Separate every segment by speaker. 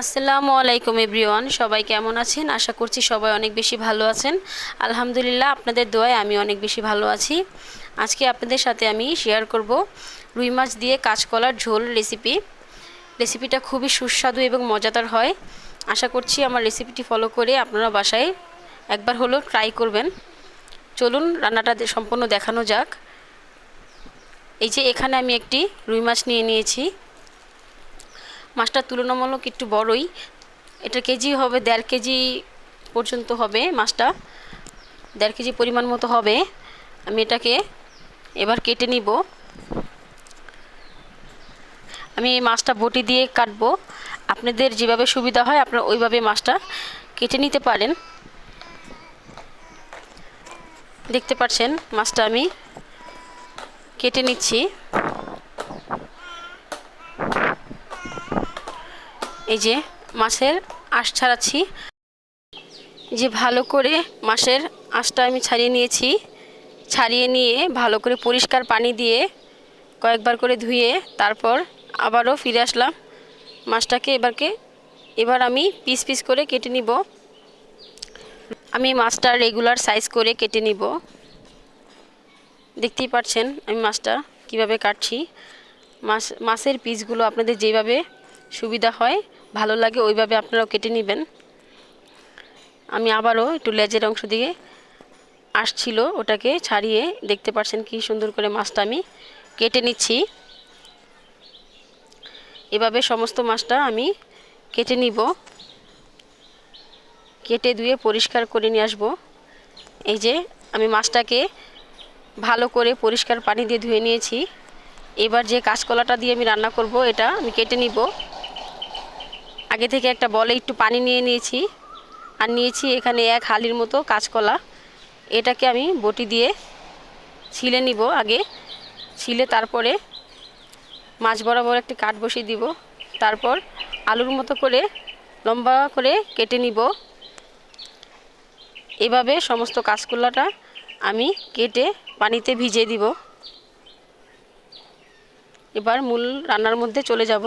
Speaker 1: আসসালামু আলাইকুম এভরিওয়ান, সবাই কেমন আছেন? আশা করছি সবাই অনেক বেশি ভালো আছেন। আলহামদুলিল্লাহ, আপনাদের দোয়ায় আমি অনেক বেশি ভালো আছি। আজকে আপনাদের সাথে আমি শেয়ার করব রুই মাছ দিয়ে কাঁচকলার ঝোল রেসিপি রেসিপিটা খুবই সুস্বাদু এবং মজাদার হয়। আশা করছি আমার রেসিপিটি ফলো করে আপনারা বাসায় একবার হলেও ট্রাই করবেন। চলুন, রান্নাটা সম্পূর্ণ দেখানো যাক। এই যে এখানে আমি একটি রুই মাছ নিয়ে নিয়েছি। মাছটা তুলনামূলক একটু বড়ই। এটা কেজি হবে, দেড় কেজি পর্যন্ত হবে মাছটা। দেড় কেজি পরিমাণ মতো হবে। আমি এটাকে এবার কেটে নিব। আমি এই মাছটা বটি দিয়ে কাটবো। আপনাদের যেভাবে সুবিধা হয়, আপনারা ওইভাবে মাছটা কেটে নিতে পারেন। দেখতে পাচ্ছেন, মাছটা আমি কেটে নিচ্ছি। এই যে মাছের আঁশ ছাড়াচ্ছি। যে ভালো করে মাছের আঁশটা আমি ছাড়িয়ে নিয়েছি। ছাড়িয়ে নিয়ে ভালো করে পরিষ্কার পানি দিয়ে কয়েকবার করে ধুয়ে তারপর আবারও ফিরে আসলাম। মাছটাকে এবারকে, এবার আমি পিস পিস করে কেটে নিব। আমি মাছটা রেগুলার সাইজ করে কেটে নিব। দেখতেই পাচ্ছেন আমি মাছটা কীভাবে কাটছি। মাছ, মাছের পিসগুলো আপনাদের যেভাবে সুবিধা হয় ভালো লাগে, ওইভাবে আপনারাও কেটে নেবেন। আমি আবারও একটু লেজের অংশ দিয়ে আসছিল ওটাকে ছাড়িয়ে, দেখতে পাচ্ছেন কি সুন্দর করে মাছটা আমি কেটে নিচ্ছি। এভাবে সমস্ত মাছটা আমি কেটে নিব। কেটে ধুয়ে পরিষ্কার করে নিয়ে আসব। এই যে আমি মাছটাকে ভালো করে পরিষ্কার পানি দিয়ে ধুয়ে নিয়েছি। এবার যে কাঁচকলাটা দিয়ে আমি রান্না করব, এটা আমি কেটে নিব। আগে থেকে একটা বলে, একটু পানি নিয়ে নিয়েছি। আর নিয়েছি এখানে এক হালির মতো কাঁচকলা। এটাকে আমি বটি দিয়ে ছিলে নিব আগে। ছিলে তারপরে মাছ বরাবর একটি কাঠ বসিয়ে দিব। তারপর আলুর মতো করে লম্বা করে কেটে নিব। এভাবে সমস্ত কাঁচকলাটা আমি কেটে পানিতে ভিজিয়ে দিব। এবার মূল রান্নার মধ্যে চলে যাব।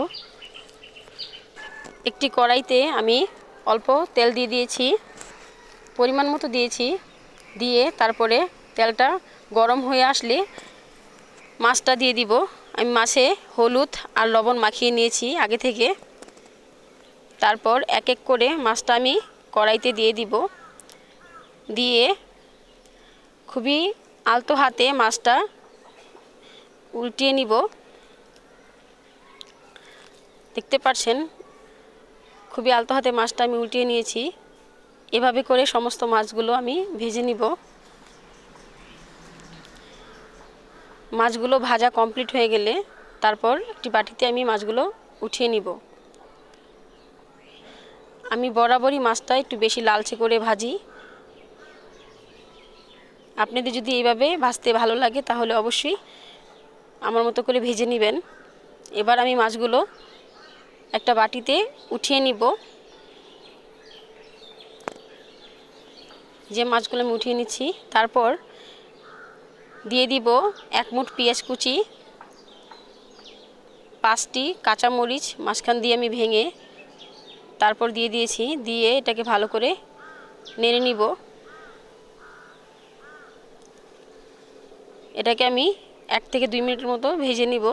Speaker 1: একটি কড়াইতে আমি অল্প তেল দিয়ে দিয়েছি, পরিমাণ মতো দিয়েছি, দিয়ে তারপরে তেলটা গরম হয়ে আসলে মাছটা দিয়ে দিব। আমি মাছে হলুদ আর লবণ মাখিয়ে নিয়েছি আগে থেকে। তারপর এক এক করে মাছটা আমি কড়াইতে দিয়ে দিব। দিয়ে খুবই আলতো হাতে মাছটা উল্টিয়ে নিব। দেখতে পাচ্ছেন খুবই আলতো হাতে মাছটা আমি উল্টিয়ে নিয়েছি। এভাবে করে সমস্ত মাছগুলো আমি ভেজে নিব। মাছগুলো ভাজা কমপ্লিট হয়ে গেলে তারপর একটি বাটিতে আমি মাছগুলো উঠিয়ে নিব। আমি বরাবরই মাছটা একটু বেশি লালচে করে ভাজি। আপনাদের যদি এইভাবে ভাজতে ভালো লাগে তাহলে অবশ্যই আমার মতো করে ভেজে নেবেন। এবার আমি মাছগুলো একটা বাটিতে উঠিয়ে নিব। যে মাছগুলো আমি উঠিয়ে নিচ্ছি, তারপর দিয়ে দিব এক মুঠ পেঁয়াজ কুচি, পাঁচটি কাঁচামরিচ মাঝখান দিয়ে আমি ভেঙে তারপর দিয়ে দিয়েছি, দিয়ে এটাকে ভালো করে নেড়ে নিব। এটাকে আমি এক থেকে দুই মিনিটের মতো ভেজে নিব।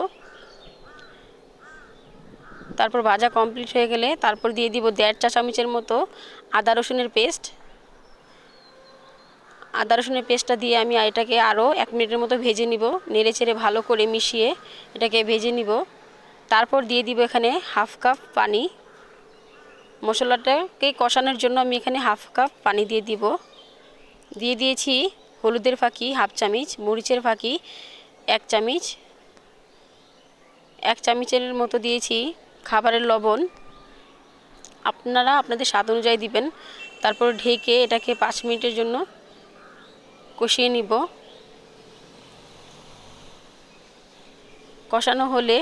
Speaker 1: তারপর ভাজা কমপ্লিট হয়ে গেলে তারপর দিয়ে দিব দেড় চা চামচের মতো আদা রসুনের পেস্ট আদা রসুনের পেস্টটা দিয়ে আমি এটাকে আরও এক মিনিটের মতো ভেজে নিব, নেড়ে চেড়ে ভালো করে মিশিয়ে এটাকে ভেজে নিব। তারপর দিয়ে দিব এখানে হাফ কাপ পানি। মশলাটাকে কষানোর জন্য আমি এখানে হাফ কাপ পানি দিয়ে দিব। দিয়ে দিয়েছি হলুদের ফাঁকি হাফ চামচ, মরিচের ফাঁকি এক চামচ। এক চামচের মতো দিয়েছি খাবারের লবণ আপনারা আপনাদের স্বাদ অনুযায়ী দিবেন। তারপর ঢেকে এটাকে পাঁচ মিনিটের জন্য কষিয়ে নিব। কষানো হলে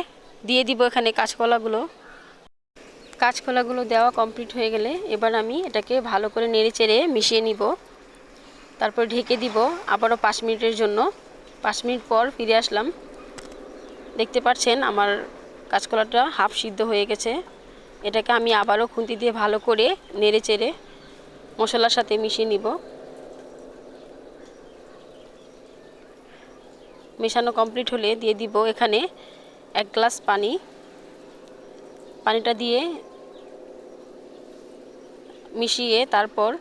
Speaker 1: দিয়ে দিব এখানে কাঁচকলাগুলো। কাঁচকলাগুলো দেওয়া কমপ্লিট হয়ে গেলে এবার আমি এটাকে ভালো করে নেড়ে চেড়ে মিশিয়ে নিব। তারপর ঢেকে দিব আবারও পাঁচ মিনিটের জন্য। পাঁচ মিনিট পর ফিরে আসলাম। দেখতে পাচ্ছেন আমার কাঁচকলাটা হাফ সিদ্ধ হয়ে গেছে। এটাকে আমি আবারও খুন্তি দিয়ে ভালো করে নেড়ে চেড়ে মশলার সাথে মিশিয়ে নিব। মেশানো কমপ্লিট হলে দিয়ে দিব এখানে এক গ্লাস পানি। পানিটা দিয়ে মিশিয়ে তারপর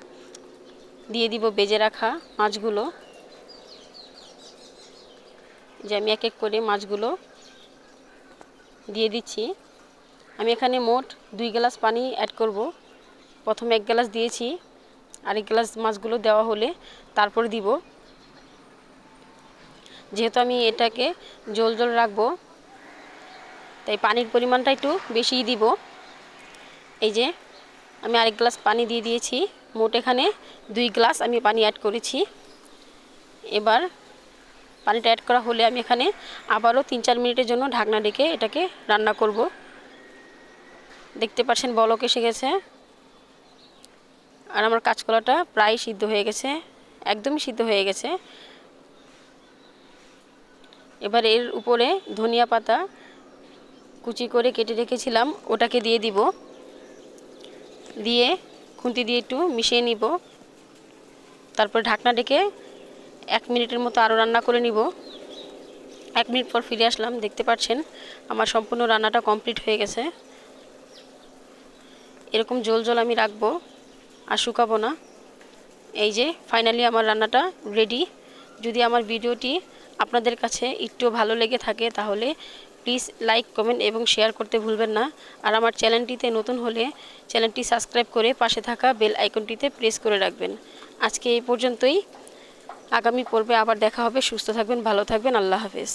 Speaker 1: দিয়ে দিব বেজে রাখা মাছগুলো। যে আমি এক এক করে মাছগুলো দিয়ে দিচ্ছি। আমি এখানে মোট দুই গ্লাস পানি অ্যাড করব। প্রথমে এক গ্লাস দিয়েছি, আরেক গ্লাস মাছগুলো দেওয়া হলে তারপর দিব। যেহেতু আমি এটাকে জল জল রাখব, তাই পানির পরিমাণটা একটু বেশিই দিব। এই যে, আমি আরেক গ্লাস পানি দিয়ে দিয়েছি। মোট এখানে দুই গ্লাস আমি পানি অ্যাড করেছি। এবার পানিটা অ্যাড করা হলে আমি এখানে আবারও তিন চার মিনিটের জন্য ঢাকনা ডেকে এটাকে রান্না করব। দেখতে পাচ্ছেন বলক এসে গেছে। আর আমার কাঁচকলাটা প্রায় সিদ্ধ হয়ে গেছে, একদমই সিদ্ধ হয়ে গেছে। এবার এর উপরে ধনিয়া পাতা কুচি করে কেটে রেখেছিলাম, ওটাকে দিয়ে দিব। দিয়ে খুন্তি দিয়ে একটু মিশিয়ে নিব। তারপর ঢাকনা ডেকে এক মিনিটের মতো আরও রান্না করে নিব। এক মিনিট পর ফিরে আসলাম, দেখতে পাচ্ছেন আমার সম্পূর্ণ রান্নাটা কমপ্লিট হয়ে গেছে। এরকম জল জল আমি রাখব আর শুকাবো না। এই যে ফাইনালি আমার রান্নাটা রেডি যদি আমার ভিডিওটি আপনাদের কাছে একটু ভালো লেগে থাকে তাহলে প্লিজ লাইক কমেন্ট এবং শেয়ার করতে ভুলবেন না। আর আমার চ্যানেলটিতে নতুন হলে চ্যানেলটি সাবস্ক্রাইব করে পাশে থাকা বেল আইকনটিতে প্রেস করে রাখবেন। আজকে এই পর্যন্তই। আগামী পর্বে আবার দেখা হবে। সুস্থ থাকবেন ভালো থাকবেন। আল্লাহ হাফেজ।